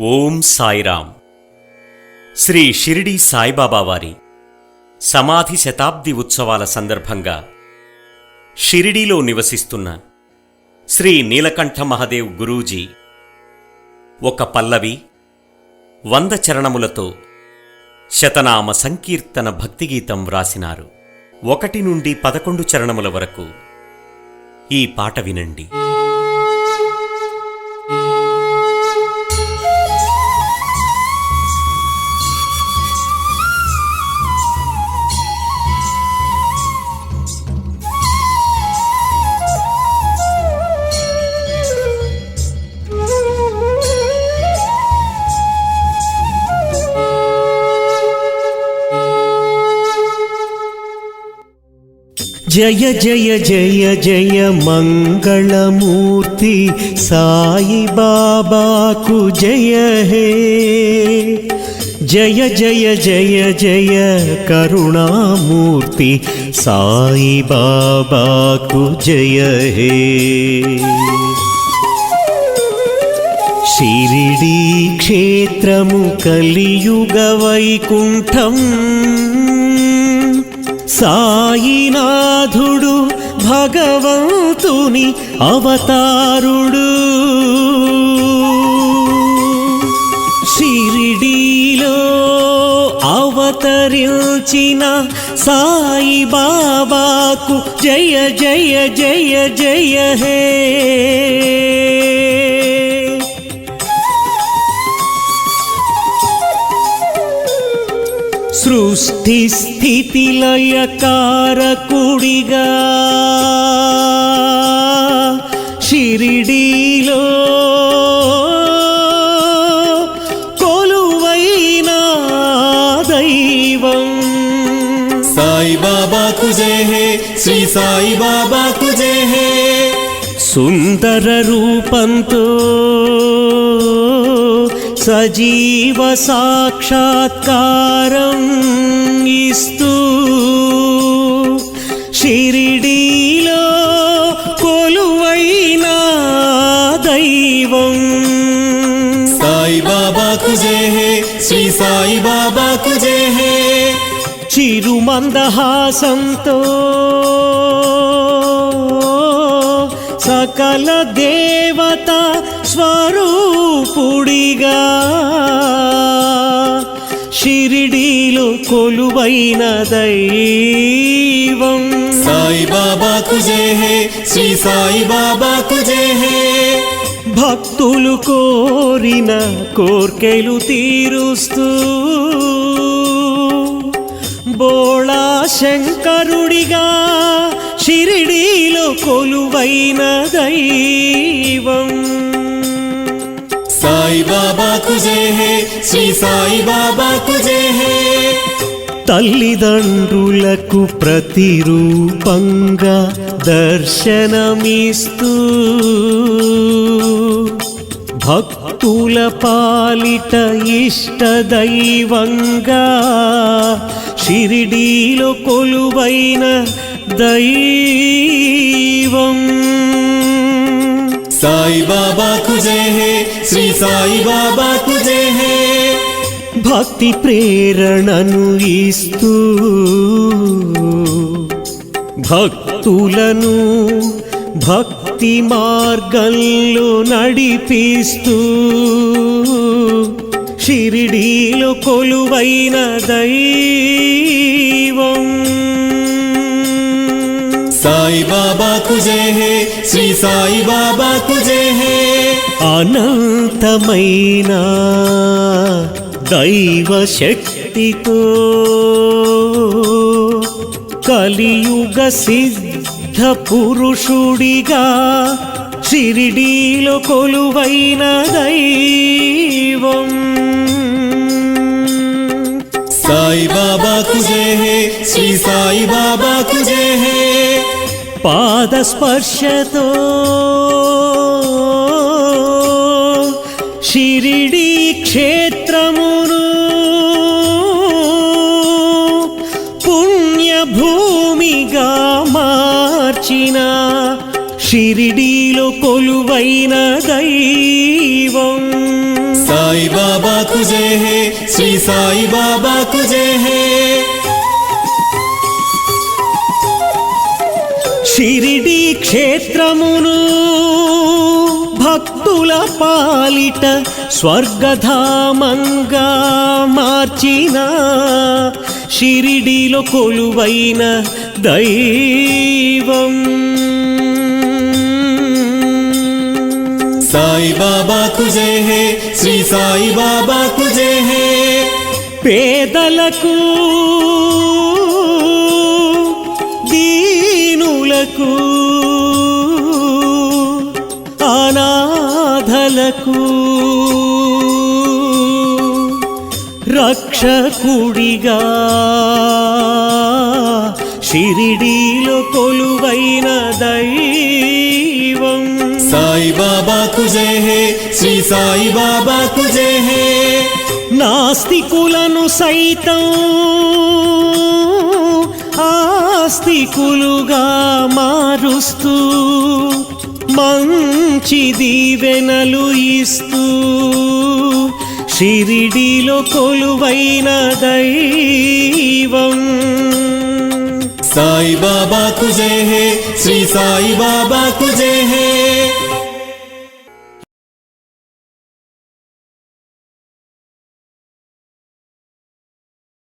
ఓం సాయిరామ్ శ్రీ షిరిడి సాయిబాబా వారి సమాధి శతాబ్ది ఉత్సవాల సందర్భంగా షిరిడీలో నివసిస్తున్న శ్రీ నీలకంఠ మహదేవ్ గురూజీ ఒక పల్లవి వంద చరణములతో శతనామ సంకీర్తన భక్తిగీతం వ్రాసినారు. ఒకటి నుండి పదకొండు చరణముల వరకు ఈ పాట వినండి. జయ జయ జయ జయ మంగళమూర్తి సాయి బాబాకు జయ హే. జయ జయ జయ జయ కరుణామూర్తి సాయి బాబాకు జయ హే. షిరిడీ క్షేత్రము కలియుగ వైకుంఠం సాయినాథుడు భగవంతుని అవతారుడు. షిరిడీలో అవతరించిన సాయి బాబాకు జయ జయ జయ జయ హే. సృష్టి స్థితి లయకారకుడిగా షిరిడీలో కొలువైన దైవం. సాయి బాబా కుజే హే శ్రీ సాయి బాబా కుజే హే. సుందర రూపంతో సజీవ సాక్షాత్కారం ఇస్తూ షిరిడీలో కొలువైన దైవం. సాయి బాబా కుజే హే శ్రీ సాయి బాబా కుజే హే. చిరుమందహాసంతో సకల దేవత స్వరూపుడిగా. షిరిడీలో కొలువైన దైవం. సాయి బాబా కుజే హే శ్రీ సాయి బాబా కుజే హే. భక్తులు కోరిన కోర్కెలు తీరుస్తూ. బోళా శంకరుడిగా షిరిడీలో కొలువైన దైవం. సాయి బాబా కుజే హే శ్రీ సాయి బాబా కుజే హే. తల్లిదండ్రులకు ప్రతిరూపంగా దర్శనమిస్తూ భక్తుల పాలిట ఇష్ట దైవంగా షిరిడీలో కొలువైన దైవం. సాయి బాబా కుజే హే శ్రీ సాయి బాబా కుజే హే. భక్తి ప్రేరణను ఇస్తూ భక్తులను భక్తి మార్గంలో నడిపిస్తూ షిరిడీలో కొలువైన దైవం. సాయి బాబా కుజే హే శ్రీ సాయి బాబా కుజే హే అనంతమైన దైవ శక్తితో కలియుగ సిద్ధ పురుషుడిగా షిరిడీలో కొలువైన దైవం। సాయి బాబా కుజే హే శ్రీ సాయి బాబా పాదస్పర్శతో షిరిడి క్షేత్రమును పుణ్యభూమిగా మార్చిన షిరిడీలో కొలువైన దైవం. సాయి బాబాకు జయ హే శ్రీ సాయి బాబాకు జయ హే. షిరిడి క్షేత్రమును భక్తుల పాలిట స్వర్గధామంగా మార్చిన షిరిడిలో కొలువైన దైవం. సాయి బాబాకు జయ హే శ్రీ సాయి బాబాకు జయ హే. పేదలకు అనాథలకు రక్షకుడిగా షిరిడీలో కొలువైన దైవం. సాయి బాబాకు జయ హే శ్రీ సాయి బాబాకు జయ హే. నాస్తికులను సైతం ఆస్తికులుగా మారుస్తూ మంచి దీవెనలు ఇస్తూ షిరిడిలో కొలువైన దైవం. సాయి బాబాకు జయ హే శ్రీ సాయి బాబాకు జయ హే.